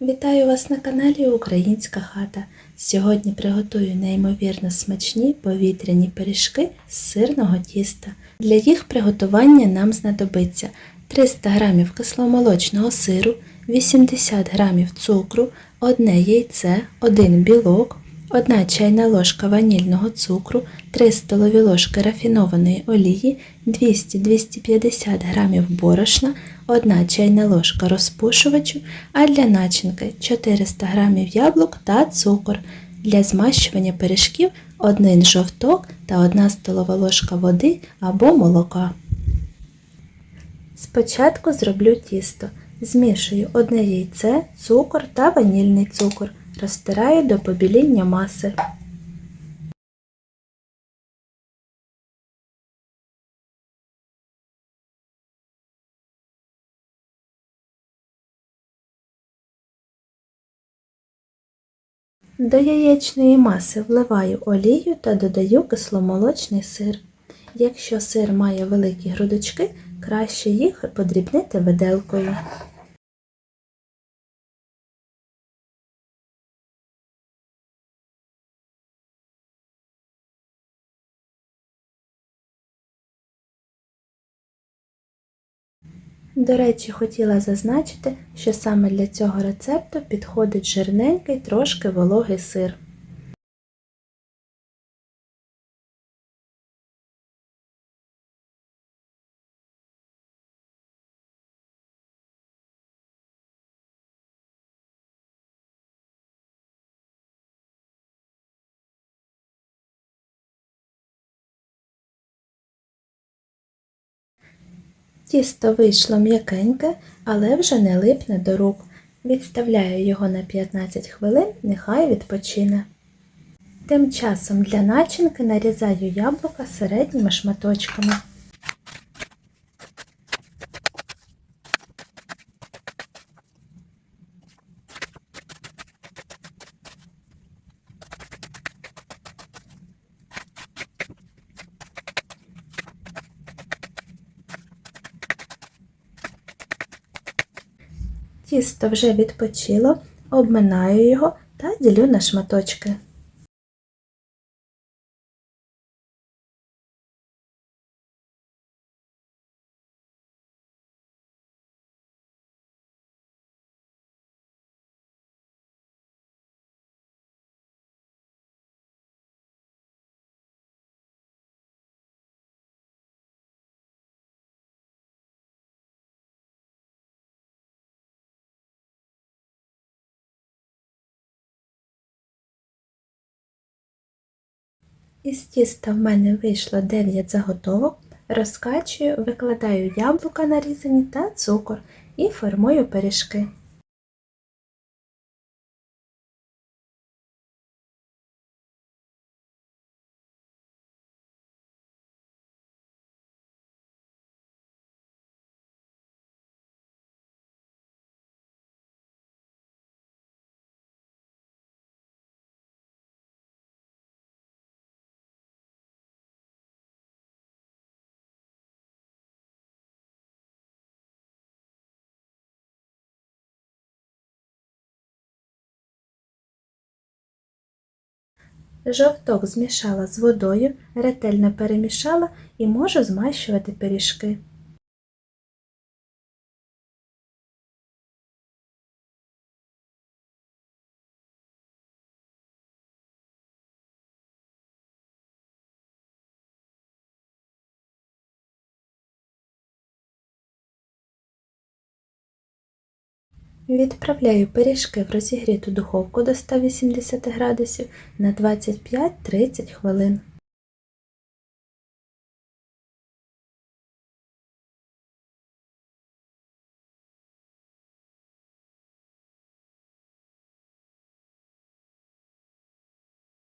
Вітаю вас на каналі Українська хата. Сьогодні приготую неймовірно смачні повітряні пиріжки з сирного тіста. Для їх приготування нам знадобиться 300 г кисломолочного сиру, 80 г цукру, одне яйце, 1 білок, 1 чайна ложка ванільного цукру, 3 столові ложки рафінованої олії, 200-250 г борошна, 1 чайна ложка розпушувачу, а для начинки 400 г яблук та цукор. Для змащування пиріжків 1 жовток та 1 столова ложка води або молока. Спочатку зроблю тісто. Змішую одне яйце, цукор та ванільний цукор. Розтираю до побіління маси. До яєчної маси вливаю олію та додаю кисломолочний сир. Якщо сир має великі грудочки, краще їх подрібнити виделкою. До речі, хотіла зазначити, що саме для цього рецепту підходить жирненький, трошки вологий сир. Тісто вийшло м'якеньке, але вже не липне до рук. Відставляю його на 15 хвилин, нехай відпочине. Тим часом для начинки нарізаю яблука середніми шматочками. Тісто вже відпочило, обминаю його та ділю на шматочки. Із тіста в мене вийшло 9 заготовок, розкачую, викладаю яблука нарізані та цукор і формую пиріжки. Жовток змішала з водою, ретельно перемішала і можу змащувати пиріжки. Відправляю пиріжки в розігріту духовку до 180 градусів на 25-30 хвилин.